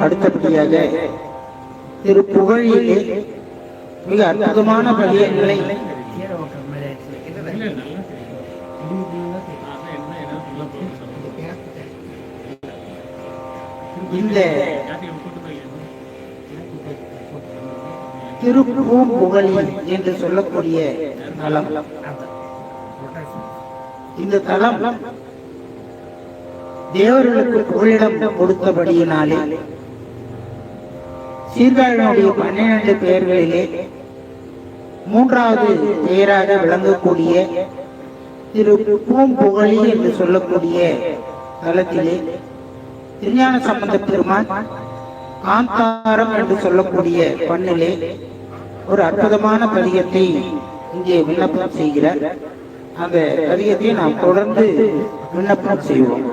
அடுத்தபடியாக திரு புகழிலே மிக அற்புதமான பதியங்களை இந்த திருப்பூம் புகழி என்று சொல்லக்கூடிய தலம். இந்த தலம் தேவர்களுக்கு புகழிடம் கொடுத்தபடியினாலே சீர்காழியினுடைய பன்னிரண்டு பெயர்களிலே மூன்றாவது பெயராக விளங்கக்கூடிய திரு பூம்புகழி என்று சொல்லக்கூடிய தளத்திலே திருஞான சம்பந்த பெருமான் காந்தாரம் என்று சொல்லக்கூடிய பண்ணிலே ஒரு அற்புதமான பதிகத்தை இங்கே விண்ணப்பம் செய்கிறார். அந்த பதிகத்தை நாம் தொடர்ந்து விண்ணப்பம் செய்வோம்.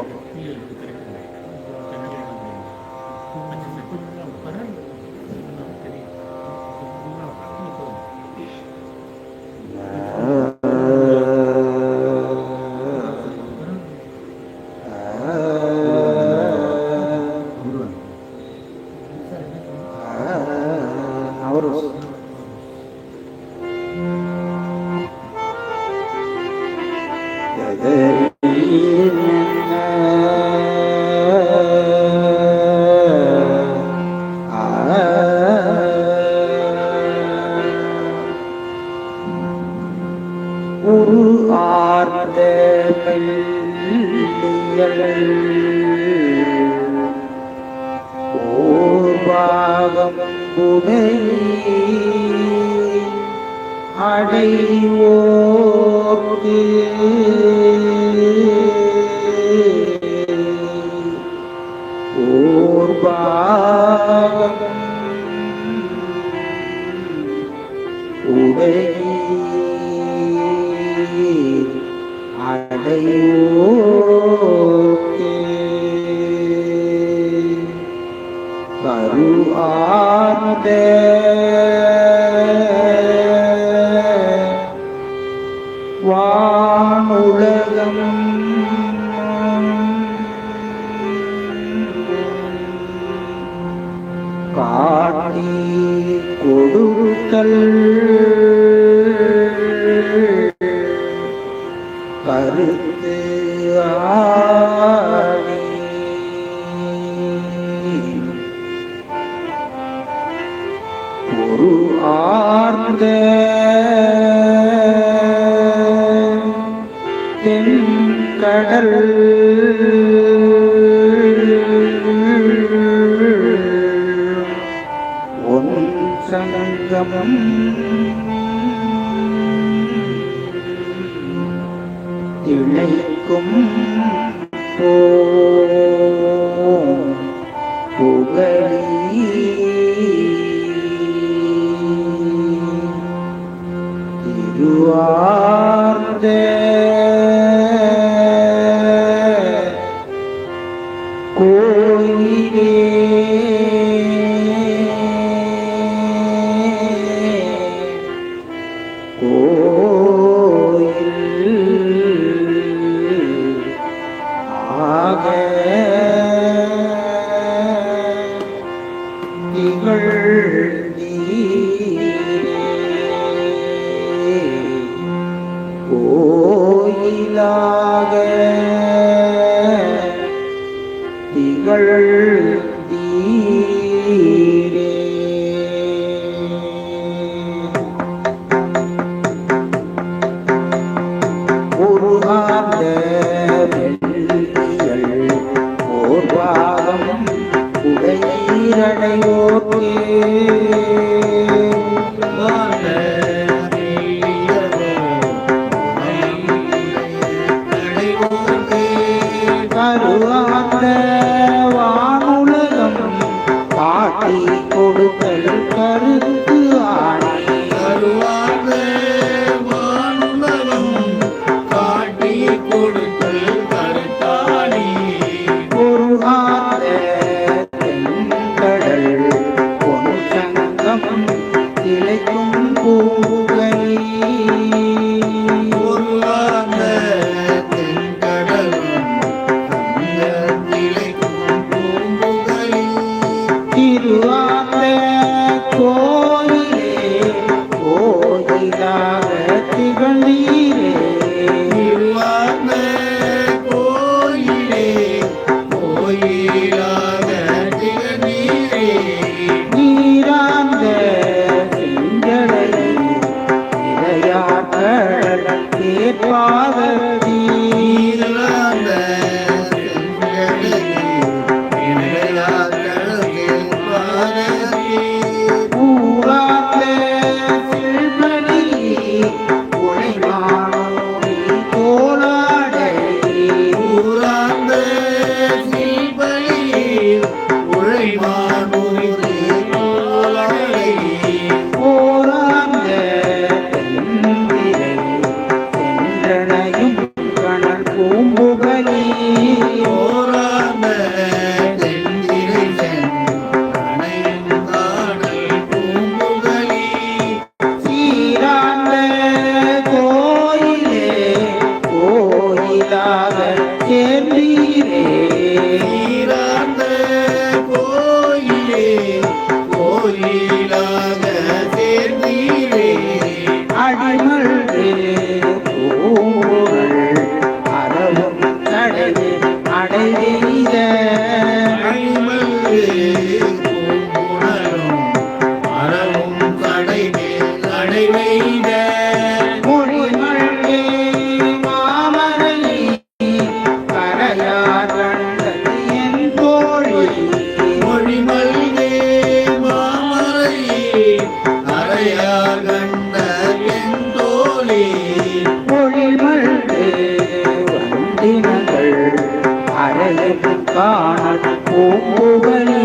குரு ஆர்ந்த மெல்லியல் ஓர்வாகம் புகழி அடைவோர்க்கு ஓர்வாகம் உடனே அடையோர்க்கு கருத்து ஆடி ஒரு ஆர்ந்த தென்கடல் ஒன் சங்கமம் புகழி கோயிலாக திகழ் Yeah. Bye. அடைவே அடைவே காண பூங்குவலி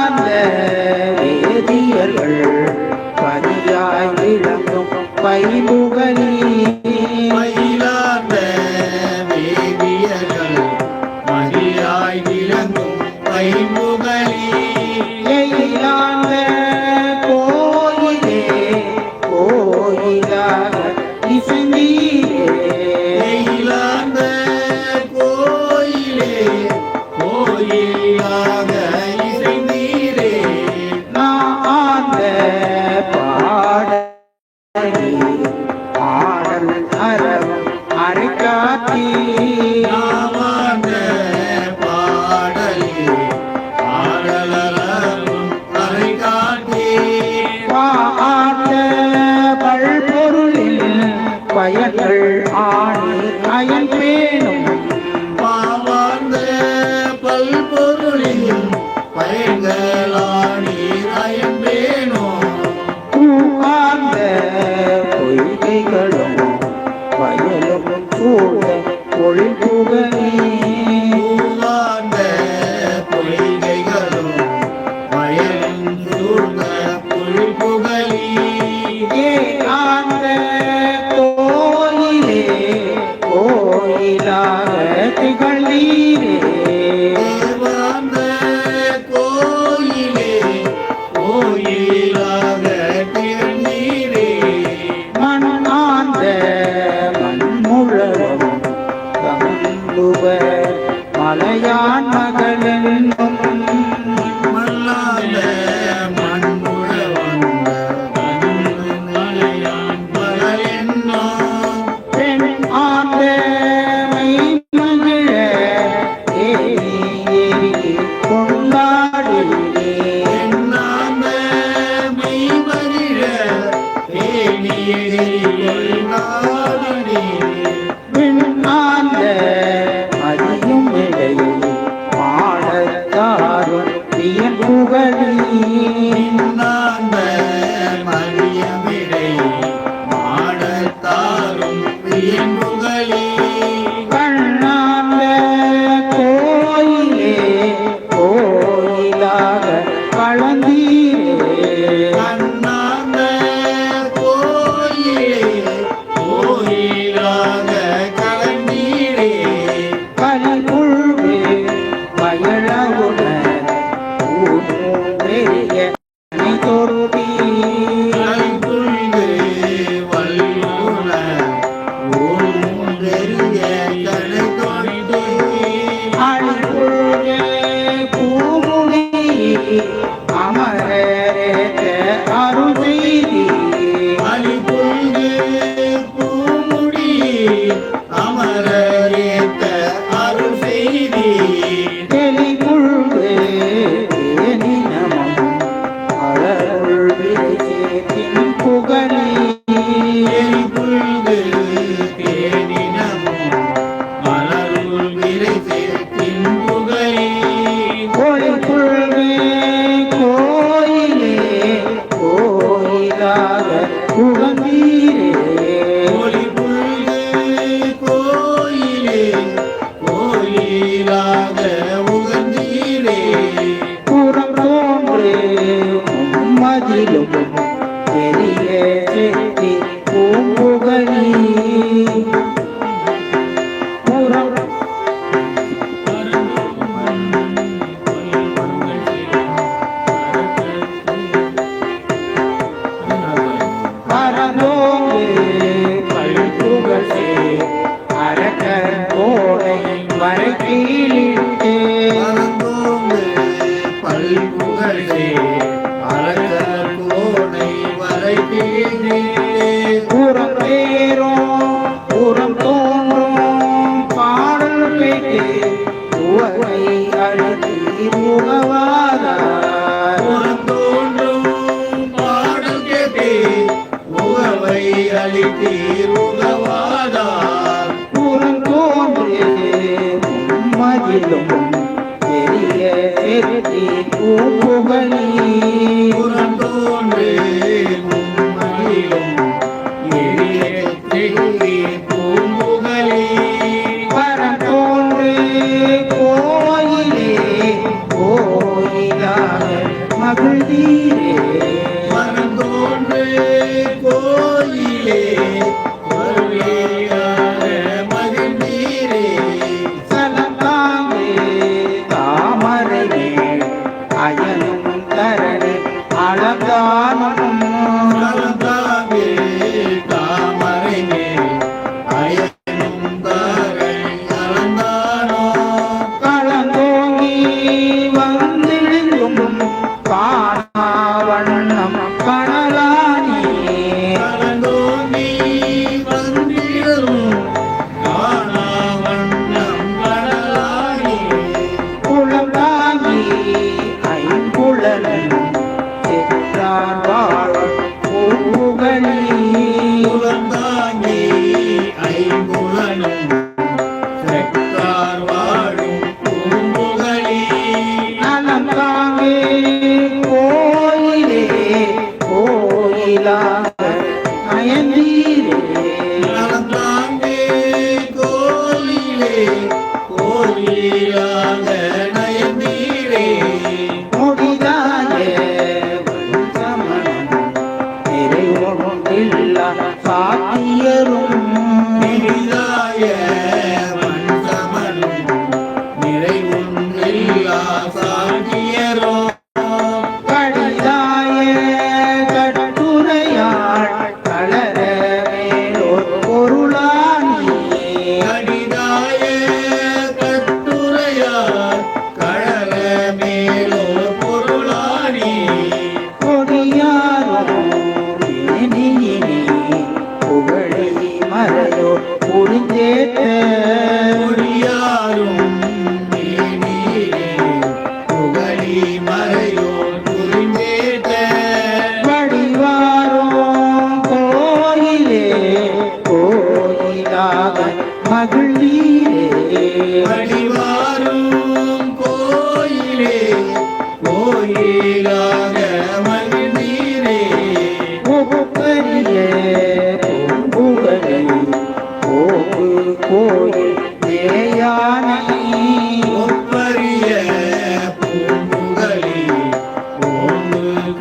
சார்ந்த வேதியர்கள் பணியாய் விளங்கும் பைபுகளில் Yeah. my மதிலும் பெரிய செட்டி பூம்புகழி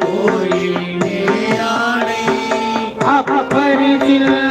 कोई मेरा नहीं अपरिचित